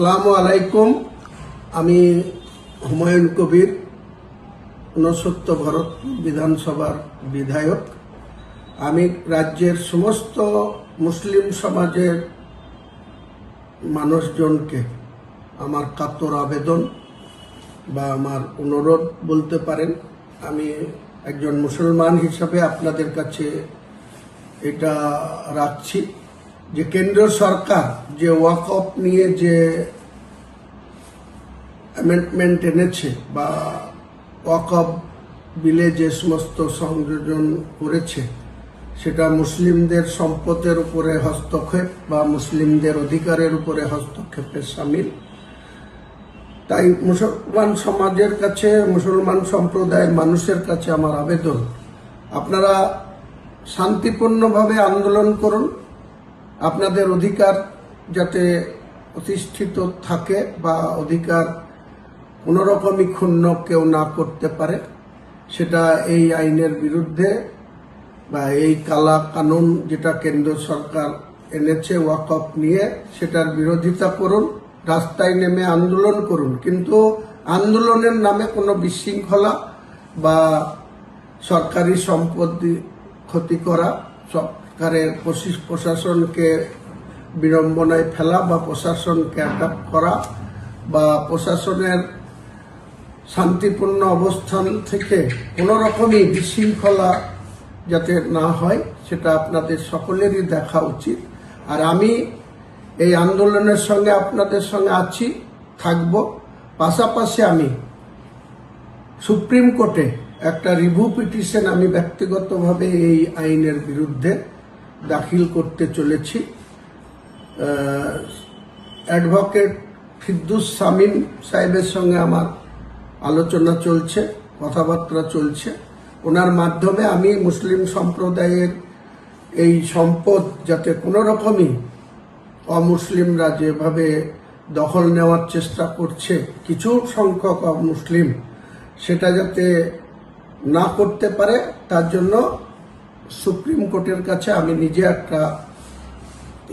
আসসালামু আলাইকুম। আমি হুমায়ুন কবির ঊনসত্তর ভরতপুর বিধানসভার বিধায়ক। আমি রাজ্যের সমস্ত মুসলিম সমাজের মানুষজনকে আমার কাতর আবেদন বা আমার অনুরোধ বলতে পারেন। আমি একজন মুসলমান হিসাবে আপনাদের কাছে এটা রাখছি। যে কেন্দ্র সরকার যে ওয়াকফ নিয়ে যে অ্যামেন্ডমেন্ট এনেছে বা ওয়াকফ বিলে যে সমস্ত সংযোজন করেছে, সেটা মুসলিমদের সম্পদের উপরে হস্তক্ষেপ বা মুসলিমদের অধিকারের উপরে হস্তক্ষেপের সামিল। তাই মুসলমান সমাজের কাছে, মুসলমান সম্প্রদায়ের মানুষের কাছে আমার আবেদন, আপনারা শান্তিপূর্ণভাবে আন্দোলন করুন। আপনাদের অধিকার যাতে প্রতিষ্ঠিত থাকে বা অধিকার কোনোরকমই ক্ষুণ্ণ কেউ না করতে পারে, সেটা এই আইনের বিরুদ্ধে বা এই কালা কানুন যেটা কেন্দ্র সরকার এনেছে, ওয়াকফ নিয়ে, সেটার বিরোধিতা করুন, রাস্তায় নেমে আন্দোলন করুন। কিন্তু আন্দোলনের নামে কোনো বিশৃঙ্খলা বা সরকারি সম্পত্তি ক্ষতি করা সরকারের প্রশি- প্রশাসনকে বিড়ম্বনায় ফেলা বা প্রশাসনকে অ্যাটাক করা বা প্রশাসনের শান্তিপূর্ণ অবস্থান থেকে কোনো রকমই বিশৃঙ্খলা যাতে না হয়, সেটা আপনাদের সকলেরই দেখা উচিত। আর আমি এই আন্দোলনের সঙ্গে আপনাদের সঙ্গে আছি, থাকব। পাশাপাশি আমি সুপ্রিম কোর্টে একটা রিভিউ পিটিশন আমি ব্যক্তিগতভাবে এই আইনের বিরুদ্ধে দাখিল করতে চলেছি। অ্যাডভোকেট ফিদ্দুস সামিম সাহেবের সঙ্গে আমার আলোচনা চলছে, কথাবার্তা চলছে। ওনার মাধ্যমে আমি মুসলিম সম্প্রদায়ের এই সম্পদ যাতে কোনো রকমই অমুসলিমরা যেভাবে দখল নেওয়ার চেষ্টা করছে, কিছু সংখ্যক মুসলিম সেটা যাতে না করতে পারে, তার জন্য সুপ্রিম কোর্টের কাছে আমি নিজে একটা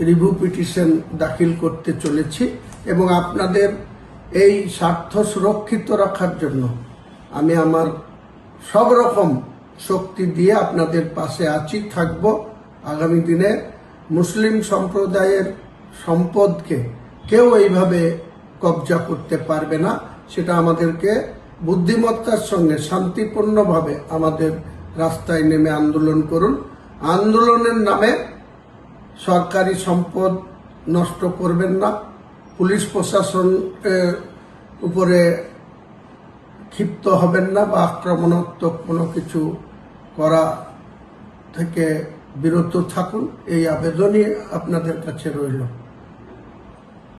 রিভিউ পিটিশন দাখিল করতে চলেছি এবং আপনাদের এই স্বার্থ সুরক্ষিত রাখার জন্য আমি আমার সব রকম শক্তি দিয়ে আপনাদের পাশে আছি, থাকব। আগামী দিনে মুসলিম সম্প্রদায়ের সম্পদকে কেউ এইভাবে কবজা করতে পারবে না। সেটা আমাদেরকে বুদ্ধিমত্তার সঙ্গে শান্তিপূর্ণভাবে আমাদের রাস্তায় নেমে আন্দোলন করুন। আন্দোলনের নামে সরকারি সম্পদ নষ্ট করবেন না। পুলিশ প্রশাসন উপরে ক্ষিপ্ত হবেন না বা আক্রমণাত্মক কোনো কিছু করা থেকে বিরত থাকুন। এই আবেদনই আপনাদের কাছে রইল।